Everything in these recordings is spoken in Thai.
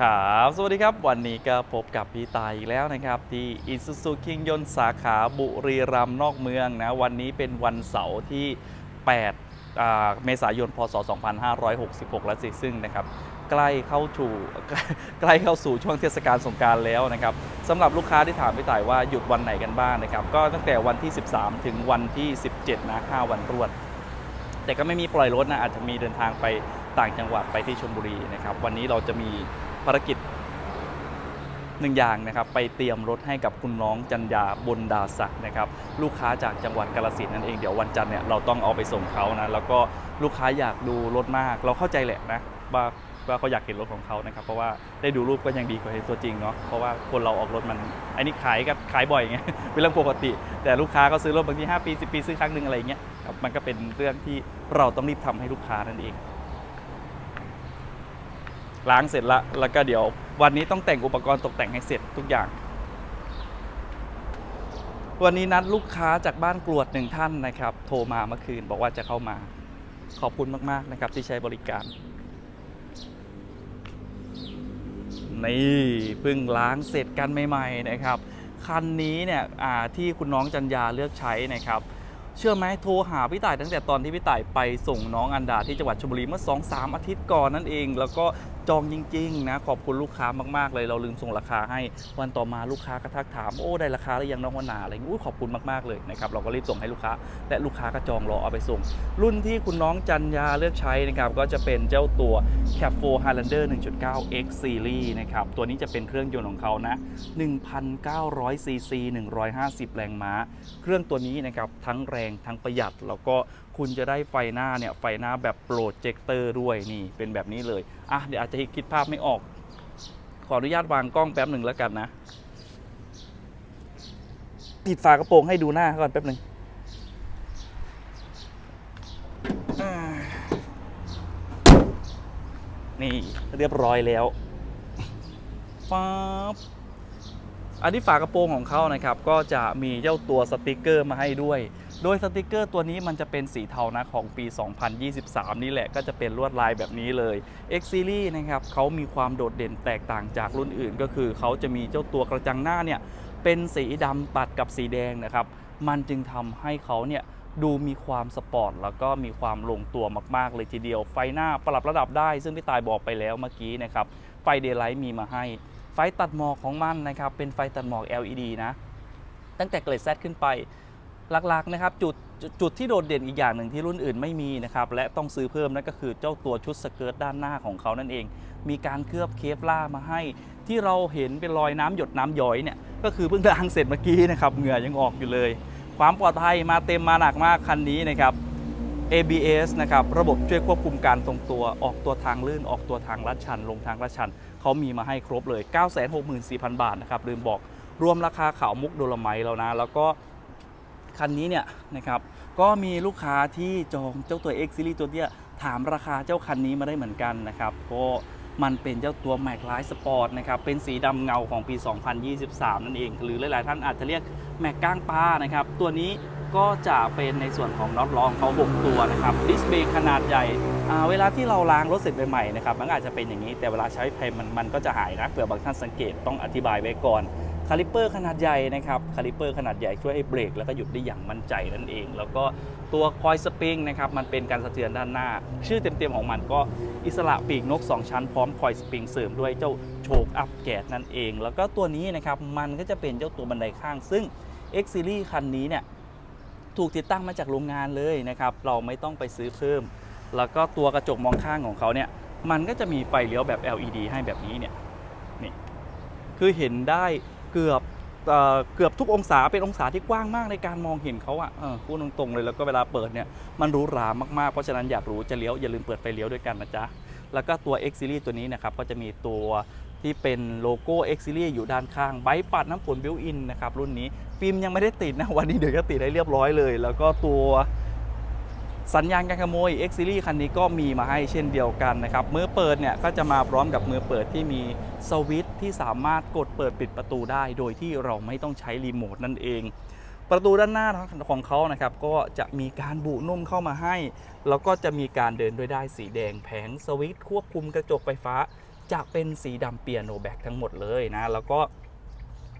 ครับสวัสดีครับ วันนี้ก็พบกับพี่ตายอีกแล้วนะครับ ที่อิซูซูคิงยนต์สาขาบุรีรัมย์นอกเมืองนะ วันนี้เป็นวันเสาร์ที่ 8 เมษายน พศ 2566 แล้วสิซึ่งนะครับ ใกล้เข้าสู่ใกล้เข้าสู่ช่วงเทศกาลสงกรารแล้วนะครับสำหรับลูกค้าที่ถามพี่ต่ายว่าหยุดวันไหนกันบ้างนะครับ ก็ตั้งแต่วันที่ 13 ถึงวันที่ 17 นะ 5 วันรวด แต่ก็ไม่มีปล่อยรถนะอาจจะมีเดินทางไปต่างจังหวัดไปที่ชลบุรีนะครับ วันนี้เราจะมี ภารกิจหนึ่งอย่างนะครับไปเตรียมรถให้กับคุณน้องจันยาบนดาศักด์นะครับลูกค้าจากจังหวัดกาลสินนั่นเองเดี๋ยววันจันทร์เนี่ยเราต้องเอาไปส่งเขานะแล้วก็ลูกค้าอยากดูรถมาก เราเข้าใจแหละนะว่าว่าเขาอยากเห็นรถของเขานะครับเพราะว่าได้ดูรูปก็ยังดีกว่าเห็นตัวจริงเนาะเพราะว่าคนเราออกรถมันอันนี้ขายก็ขายบ่อยไงเป็นเรื่องปกติ แต่ลูกค้าก็ซื้อรถบางที5ปี10ปีซื้อครั้งหนึ่งอะไรอย่างเงี้ยมันก็เป็นเรื่องที่เราต้องรีบทำให้ลูกค้านั่นเอง ล้างเสร็จละแล้วก็เดี๋ยววันนี้ต้องแต่งอุปกรณ์ตกแต่งให้เสร็จทุกอย่าง วันนี้นัดลูกค้าจากบ้านกรวดหนึ่งท่านนะครับ โทรมาเมื่อคืนบอกว่าจะเข้ามาขอบคุณมากๆนะครับที่ใช้บริการนี่เพิ่งล้างเสร็จกันใหม่ๆนะครับ คันนี้เนี่ยที่คุณน้องจันยาเลือกใช้นะครับ เชื่อไหมโทรหาพี่ต่ายตั้งแต่ตอนที่พี่ต่ายไปส่งน้องอันดาที่จังหวัดชลบุรีเมื่อ 2 3 อาทิตย์ก่อนนั่นเอง แล้วก็จองจริงๆนะขอบคุณลูกค้ามากๆเลยเราลืมส่งราคาให้วันต่อมาลูกค้าก็ทักถามโอ้ได้ราคาหรือยังน้องวนาอะไรอย่างงี้ยขอบคุณมากๆเลยนะครับเราก็รีบส่งให้ลูกค้า และลูกค้าก็จองรอเอาไปส่ง รุ่นที่คุณน้องจันยาเลือกใช้นะครับก็จะเป็นเจ้าตัว c a p 4 Highlander 1.9 X Series นะครับตัวนี้จะเป็นเครื่องยนต์ของเขานะ1,900ซีซี150 แรงม้า เครื่องตัวนี้นะครับทั้งแรงทั้งประหยัดแล้วก็คุณจะได้ไฟหน้าเนี่ยไฟหน้าแบบโปรเจคเตอร์ด้วยนี่เป็นแบบนี้เลยอะเดี๋ยวอาจจะคิดภาพไม่ออก ขออนุญาตวางกล้องแป๊บหนึ่งแล้วกันนะปิดฝากระโปรงให้ดูหน้าก่อนแป๊บหนึ่งนี่เรียบร้อยแล้วฟ้าบอันที่ฝากระโปรงของเขานะครับ ก็จะมีเจ้าตัวสติกเกอร์มาให้ด้วย โดยสติกเกอร์ตัวนี้มันจะเป็นสีเทานะของปี 2023 นี่แหละก็จะเป็นลวดลายแบบนี้เลย X Series นะครับเขามีความโดดเด่นแตกต่างจากรุ่นอื่น ก็คือเขาจะมีเจ้าตัวกระจังหน้าเนี่ยเป็นสีดำตัดกับสีแดงนะครับ มันจึงทำให้เขาเนี่ยดูมีความสปอร์ตแล้วก็มีความลงตัวมาก ๆ เลยทีเดียว ไฟหน้าปรับระดับได้ ซึ่งพี่ตายบอกไปแล้วเมื่อกี้นะครับ ไฟเดย์ไลท์มีมาให้ ไฟตัดหมอกของมันนะครับ เป็นไฟตัดหมอก LED นะ ตั้งแต่เกรด Z ขึ้นไป หลักๆนะครับจุดจุดที่โดดเด่นอีกอย่างหนึ่งที่รุ่นอื่นไม่มีนะครับและต้องซื้อเพิ่มนั่นก็คือเจ้าตัวชุดสเกิร์ตด้านหน้าของเขานั่นเอง มีการเคลือบเคฟล่ามาให้ ที่เราเห็นเป็นรอยน้ำหยดน้ำย้อยเนี่ยก็คือเพิ่งล้างเสร็จเมื่อกี้นะครับเหงื่อยังออกอยู่เลย ความปลอดภัยมาเต็มมาหนักมากคันนี้นะครับ ABS นะครับระบบช่วยควบคุมการทรงตัวออกตัวทางลื่นออกตัวทางลัดชัน ลงทางลัดชันเขามีมาให้ครบเลย 964,000 บาทนะครับลืมบอกรวมราคาขาวมุกโดลไมแล้วนะ แล้วก็ คันนี้เนี่ยนะครับก็มีลูกค้าที่จองเจ้าตัว X Series ตัวเนี้ยถามราคาเจ้าคันนี้มาได้เหมือนกันนะครับก็มันเป็นเจ้าตัว Mac Line Sport นะครับ เป็นสีดำเงาของปี 2023 นั่นเอง หรือหลาย ๆ ท่านอาจจะเรียก Mac ก้างปลานะครับ ตัวนี้ก็จะเป็นในส่วนของน็อตล้องเขา6ตัวนะครับดิสเบรกขนาดใหญ่เวลาที่เราล้างรถเสร็จใหม่ๆนะครับ มันอาจจะเป็นอย่างนี้ แต่เวลาใช้ไปมันมันก็จะหายนะเผื่อบางท่านสังเกตต้องอธิบายไว้ก่อน คาลิปเปอร์ขนาดใหญ่นะครับคาลิปเปอร์ขนาดใหญ่ช่วยให้เบรกแล้วก็หยุดได้อย่างมั่นใจนั่นเอง แล้วก็ตัวคอยสปริงนะครับมันเป็นการสะเทือนด้านหน้า ชื่อเต็มๆของมันก็อิสระปีกนก 2 ชั้นพร้อมคอยสปริงเสริมด้วยเจ้าโชคอัพแกดนั่นเอง แล้วก็ตัวนี้นะครับมันก็จะเป็นเจ้าตัวบันไดข้าง ซึ่ง X Series คันนี้เนี่ยถูกติดตั้งมาจากโรงงานเลยนะครับเราไม่ต้องไปซื้อเพิ่ม แล้วก็ตัวกระจกมองข้างของเขาเนี่ยมันก็จะมีไฟเลี้ยวแบบ LED ให้แบบนี้เนี่ยนี่คือเห็นได้ เกือบเอเกือบทุกองศาเป็นองศาที่กว้างมากในการมองเห็นเขาอะเออพูดตรงๆเลยแล้วก็เวลาเปิดเนี่ยมันหรูหรามากๆ เพราะฉะนั้นอยากรู้จะเลี้ยวอย่าลืมเปิดไฟเลี้ยวด้วยกันนะจ๊ะ แล้วก็ตัว X Series ตัวนี้นะครับก็จะมีตัวที่เป็นโลโก้ X Series อยู่ด้านข้างไบปัดน้ำฝนบิวอินนะครับรุ่นนี้ฟิล์มยังไม่ได้ติดนะวันนี้เดี๋ยวจะติดให้เรียบร้อยเลย แล้วก็ตัว สัญญาณการขโมย X Series คันนี้ก็มีมาให้เช่นเดียวกันนะครับมือเปิดเนี่ยก็จะมาพร้อมกับมือเปิดที่มีสวิตช์ที่สามารถกดเปิดปิดประตูได้ โดยที่เราไม่ต้องใช้รีโมทนั่นเอง ประตูด้านหน้าของเขานะครับก็จะมีการบุนุ่มเข้ามาให้ แล้วก็จะมีการเดินด้วยได้สีแดงแผงสวิตช์ควบคุมกระจกไฟฟ้า จะเป็นสีดำเปียโนแบ็กทั้งหมดเลยนะแล้วก็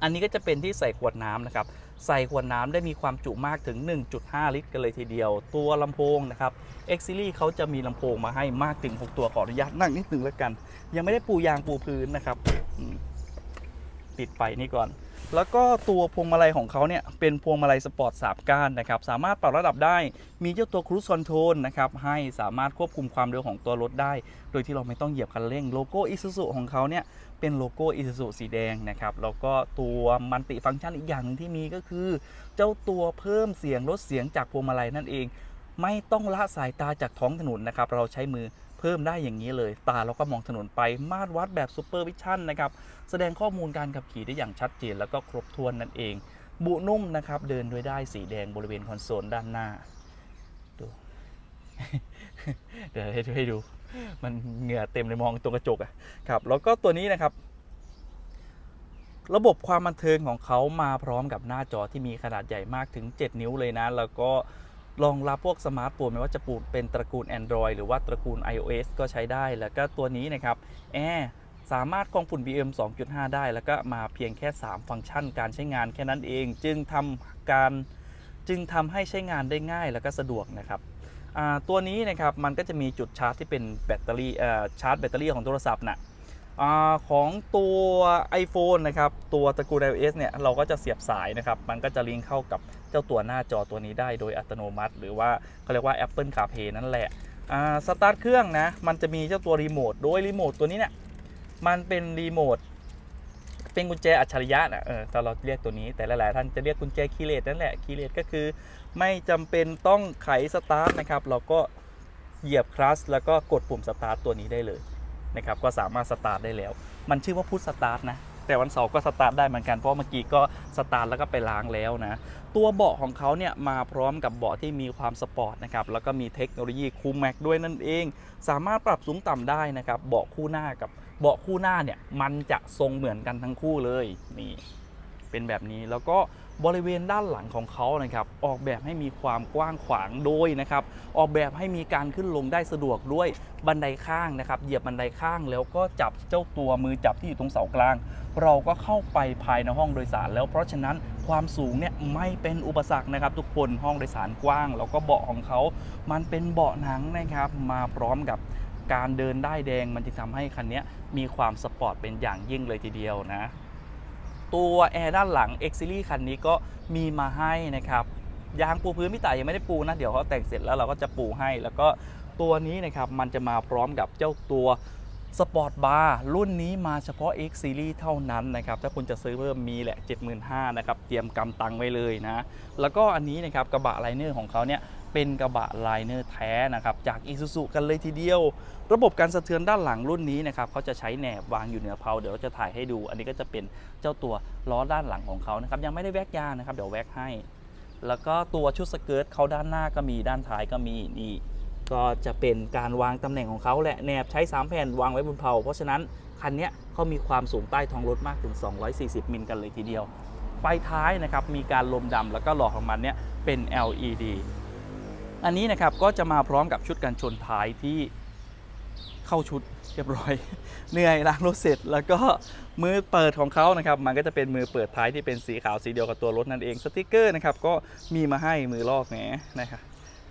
อันนี้ก็จะเป็นที่ใส่ขวดน้ำนะครับ ใส่ขวดน้ำได้มีความจุมากถึง 1.5 ลิตร กันเลยทีเดียว ตัวลำโพงนะครับ X Series เขาจะมีลำโพงมาให้มากถึง 6 ตัวขออนุญาตนั่งนิดนึงแล้วกัน ยังไม่ได้ปูยางปูพื้นนะครับปิดไปนี่ก่อน แล้วก็ตัวพวงมาลัยของเขาเนี่ยเป็นพวงมาลัยสปอร์ตสามก้านนะครับ สามารถปรับระดับได้ มีเจ้าตัว Cruise Control นะครับ ให้สามารถควบคุมความเร็วของตัวรถได้ โดยที่เราไม่ต้องเหยียบคันเร่ง โลโก้ Isuzu ของเขาเนี่ย เป็นโลโก้ Isuzu สีแดงนะครับแล้วก็ตัวมันติฟังก์ชันอีกอย่างหนึ่งที่มีก็คือ เจ้าตัวเพิ่มเสียงลดเสียงจากพวงมาลัยนั่นเอง ไม่ต้องละสายตาจากท้องถนนนะครับเราใช้มือเพิ่มได้อย่างนี้เลย ตาเราก็มองถนนไปมาตรวัดแบบซูเปอร์วิชั่นนะครับแสดงข้อมูลการขับขี่ได้อย่างชัดเจนแล้วก็ครบถ้วนนั่นเอง บุนุ่มนะครับเดินด้วยได้สีแดงบริเวณคอนโซลด้านหน้าดู เดี๋ยวให้ดูให้ดู มันเหงื่อเต็มเลยมองตรงกระจกอะครับ แล้วก็ตัวนี้นะครับ ระบบความบันเทิงของเขามาพร้อมกับหน้าจอที่มีขนาดใหญ่มากถึง 7 นิ้วเลยนะ แล้วก็รองรับพวกสมาร์ทโฟนไม่ว่าจะปูเป็นตระกูล Android หรือว่าตระกูล iOS ก็ใช้ได้ แล้วก็ตัวนี้นะครับแอร์สามารถกรองฝุ่น PM 2.5 ได้ แล้วก็มาเพียงแค่ 3 ฟังก์ชันการใช้งานแค่นั้นเอง จึงทำการจึงทำให้ใช้งานได้ง่ายแล้วก็สะดวกนะครับ ตัวนี้นะครับมันก็จะมีจุดชาร์จที่เป็นแบตเตอรี่ชาร์จแบตเตอรี่ของโทรศัพท์นะอของตัว iPhone นะครับตัวตระกูล iOS เนี่ยเราก็จะเสียบสายนะครับมันก็จะลิงก์เข้ากับเจ้าตัวหน้าจอตัวนี้ได้โดยอัตโนมัติ หรือว่าเขาเรียกว่า Apple CarPlay นั่นแหละสตาร์ทเครื่องนะมันจะมีเจ้าตัวรีโมทโดยรีโมทตัวนี้เนี่ยมันเป็นรีโมทเป็นกุญแจอัจฉริยะนะเออถ้าเราเรียกตัวนี้แต่หลายๆท่านจะเรียกกุญแจคีเลสนั่นแหละคีเลสก็คือ ไม่จำเป็นต้องไขสตาร์ทนะครับ เราก็เหยียบคลัสแล้วก็กดปุ่มสตาร์ทตัวนี้ได้เลยนะครับ ก็สามารถสตาร์ทได้แล้ว มันชื่อว่าพุทสตาร์ทนะ แต่วันเสาร์ก็สตาร์ทได้เหมือนกัน เพราะเมื่อกี้ก็สตาร์ทแล้วก็ไปล้างแล้วนะ ตัวเบาะของเขาเนี่ยมาพร้อมกับเบาะที่มีความสปอร์ตนะครับ แล้วก็มีเทคโนโลยีคูลแม็กด้วยนั่นเอง สามารถปรับสูงต่ำได้นะครับ เบาะคู่หน้ากับเบาะคู่หน้าเนี่ยมันจะทรงเหมือนกันทั้งคู่เลยนี่ เป็นแบบนี้ แล้วก็บริเวณด้านหลังของเขานะครับ ออกแบบให้มีความกว้างขวางโดยนะครับ ออกแบบให้มีการขึ้นลงได้สะดวกด้วยบันไดข้างนะครับ เหยียบบันไดข้างแล้วก็จับเจ้าตัวมือจับที่อยู่ตรงเสากลาง เราก็เข้าไปภายในห้องโดยสารแล้วเพราะฉะนั้นความสูงเนี่ยไม่เป็นอุปสรรคนะครับ ทุกคนห้องโดยสารกว้าง แล้วก็เบาะของเขา มันเป็นเบาะหนังนะครับ มาพร้อมกับการเดินได้แดงมันจึงทำให้คันนี้มีความสปอร์ตเป็นอย่างยิ่งเลยทีเดียวนะ ตัวแอร์ด้านหลัง X Series คันนี้ก็มีมาให้นะครับยางปูพื้นพี่ต่ายยังไม่ได้ปูนะเดี๋ยวเขาแต่งเสร็จแล้วเราก็จะปูให้ แล้วก็ตัวนี้นะครับมันจะมาพร้อมกับเจ้าตัวสปอร์ตบาร์รุ่นนี้มาเฉพาะ X Series เท่านั้นนะครับ ถ้าคุณจะซื้อเพิ่มมีแหละ 75,000นะครับ เตรียมกำตังไว้เลยนะ แล้วก็อันนี้นะครับ กระบะไลเนอร์ของเขาเนี่ย เป็นกระบะไลเนอร์แท้นะครับจาก Isuzu กันเลยทีเดียว ระบบการสะเทือนด้านหลังรุ่นนี้นะครับเขาจะใช้แหนบวางอยู่เหนือเพลาเดี๋ยวเราจะถ่ายให้ดู อันนี้ก็จะเป็นเจ้าตัวล้อด้านหลังของเขานะครับยังไม่ได้แวกยางนะครับเดี๋ยวแวกให้ แล้วก็ตัวชุดสเกิร์ตเขาด้านหน้าก็มีด้านท้ายก็มีนี่ก็จะเป็นการวางตำแหน่งของเขาแหละแหนบใช้ 3 แผ่นวางไว้บนเพลาเพราะฉะนั้นคันนี้เขามีความสูงใต้ท้องรถมากถึง 240 มิลกันเลยทีเดียวไฟท้ายนะครับมีการลมดำแล้วก็หลอดของมันเนี่ยเป็น LED อันนี้นะครับก็จะมาพร้อมกับชุดกันชนท้ายที่เข้าชุดเรียบร้อย เหนื่อยล้างรถเสร็จ แล้วก็มือเปิดของเขานะครับ มันก็จะเป็นมือเปิดท้ายที่เป็นสีขาวสีเดียวกับตัวรถนั่นเองสติกเกอร์นะครับก็มีมาให้มือลอกแหนนะครับ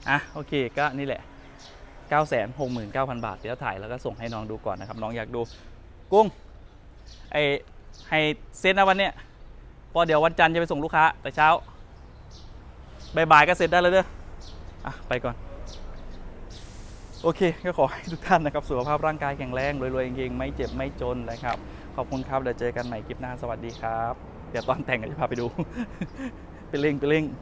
อะโอเคก็นี่แหละ 969,000 บาทเดี๋ยวถ่ายแล้วก็ส่งให้น้องดูก่อนนะครับ น้องอยากดูกุ้งไอให้เซ็นนะวันเนี้ยพอเดี๋ยววันจันทร์จะไปส่งลูกค้าแต่เช้าบ่ายๆก็เสร็จได้แล้วเด้อ อะไปก่อน โอเค ก็ขอให้ทุกท่านนะครับ สุขภาพร่างกายแข็งแรงรวยๆเก่งๆไม่เจ็บไม่จนนะครับ ขอบคุณครับเดี๋ยวเจอกันใหม่คลิปหน้าสวัสดีครับ เดี๋ยวตอนแต่งก็จะพาไปดู ไปเร่งไปเร่ง